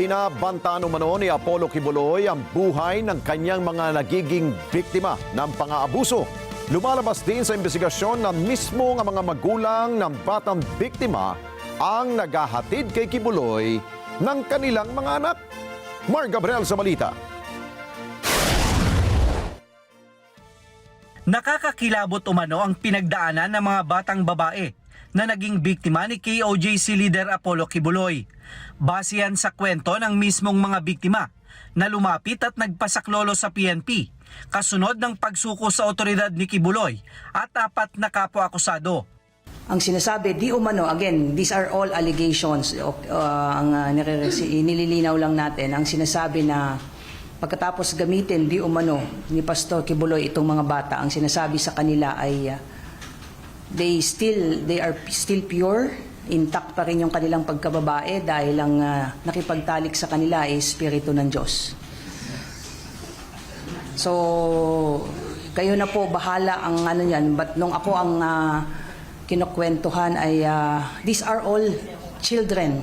Binabantaan umano ni Apollo Kibuloy ang buhay ng kanyang mga nagiging biktima ng pang-aabuso. Lumalabas din sa investigasyon na mismo ang mga magulang ng batang biktima ang naghahatid kay Kibuloy ng kanilang mga anak. Mar Gabriel sa balita. Nakakakilabot umano ang pinagdaanan ng mga batang babae na naging biktima ni KOJC leader Apollo Kibuloy. Base yan sa kwento ng mismong mga biktima na lumapit at nagpasaklolo sa PNP kasunod ng pagsuko sa otoridad ni Kibuloy at apat na kapwa-akusado. Ang sinasabi, di umano, again, these are all allegations. Uh, ang uh, nire- nililinaw lang natin, ang sinasabi na pagkatapos gamitin, di umano, ni Pastor Kibuloy itong mga bata, ang sinasabi sa kanila ay uh, they still, they are still pure, intact pa rin yung kanilang pagkababae dahil ang uh, nakipagtalik sa kanila ay Espiritu ng Diyos. So, kayo na po bahala ang ano yan. But nung ako ang uh, kinukwentuhan ay uh, these are all children.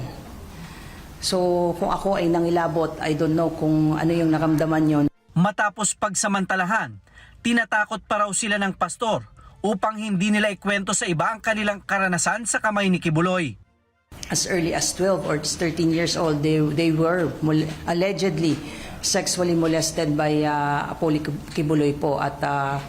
So, kung ako ay nangilabot, I don't know kung ano yung naramdaman yon. Matapos pagsamantalahan, tinatakot pa raw sila ng pastor upang hindi nila ikwento sa iba ang kanilang karanasan sa kamay ni Kibuloy. As early as 12 or 13 years old, they, they were allegedly sexually molested by uh, Apollo Kibuloy po at uh,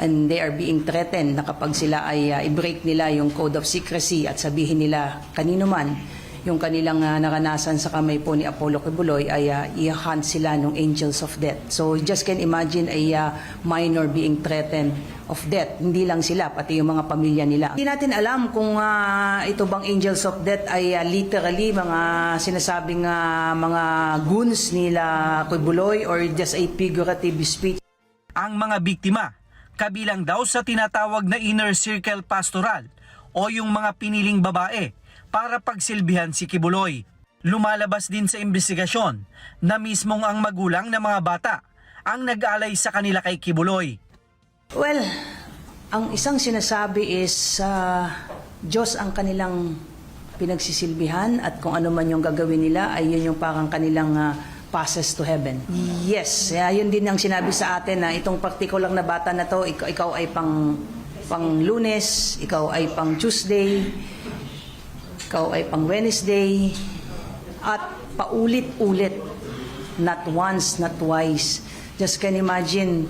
and they are being threatened na kapag sila ay uh, i-break nila yung code of secrecy at sabihin nila kanino man yung kanilang uh, naranasan sa kamay po ni Apollo Kibuloy ay uh, i-hunt sila ng angels of death. So just can imagine a uh, minor being threatened of death. Hindi lang sila, pati yung mga pamilya nila. Hindi natin alam kung uh, ito bang angels of death ay uh, literally mga sinasabing uh, mga goons nila Kibuloy or just a figurative speech. Ang mga biktima, kabilang daw sa tinatawag na inner circle pastoral o yung mga piniling babae para pagsilbihan si Kibuloy. Lumalabas din sa investigasyon na mismong ang magulang ng mga bata ang nag-alay sa kanila kay Kibuloy. Well, ang isang sinasabi is uh, Diyos ang kanilang pinagsisilbihan at kung ano man yung gagawin nila ay yun yung parang kanilang uh, passes to heaven. Yes, yeah, yun din ang sinabi sa atin na itong particular na bata na to, ikaw, ikaw ay pang pang lunes, ikaw ay pang Tuesday, ikaw ay pang Wednesday, at paulit-ulit, not once, not twice. Just can imagine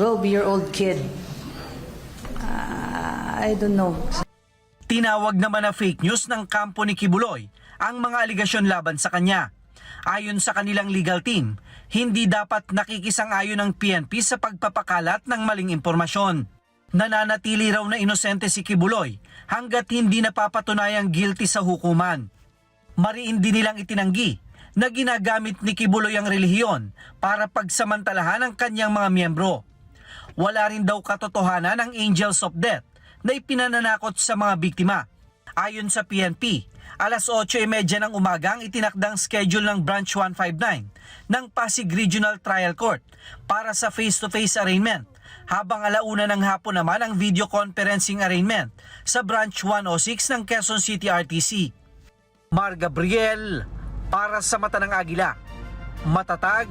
12-year-old kid. Ah, I don't know. Tinawag naman na fake news ng kampo ni Kibuloy ang mga aligasyon laban sa kanya. Ayon sa kanilang legal team, hindi dapat nakikisang-ayon ng PNP sa pagpapakalat ng maling impormasyon. Nananatili raw na inosente si Kibuloy hanggat hindi napapatunayang guilty sa hukuman. Mariin din nilang itinanggi na ginagamit ni Kibuloy ang relihiyon para pagsamantalahan ang kanyang mga miyembro. Wala rin daw katotohanan ang Angels of Death na ipinananakot sa mga biktima. Ayon sa PNP, alas 8.30 ng umaga ang itinakdang schedule ng Branch 159 ng Pasig Regional Trial Court para sa face-to-face arraignment habang alauna ng hapon naman ang video conferencing arraignment sa Branch 106 ng Quezon City RTC. Mar Gabriel para sa mata ng agila. Matatag,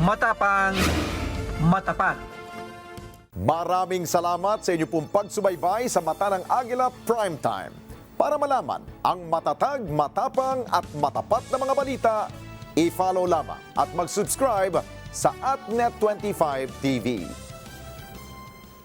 matapang, matapat. Maraming salamat sa inyo pong pagsubaybay sa Mata ng Agila Primetime. Para malaman ang matatag, matapang at matapat na mga balita, i-follow lamang at mag-subscribe sa AtNet25 TV.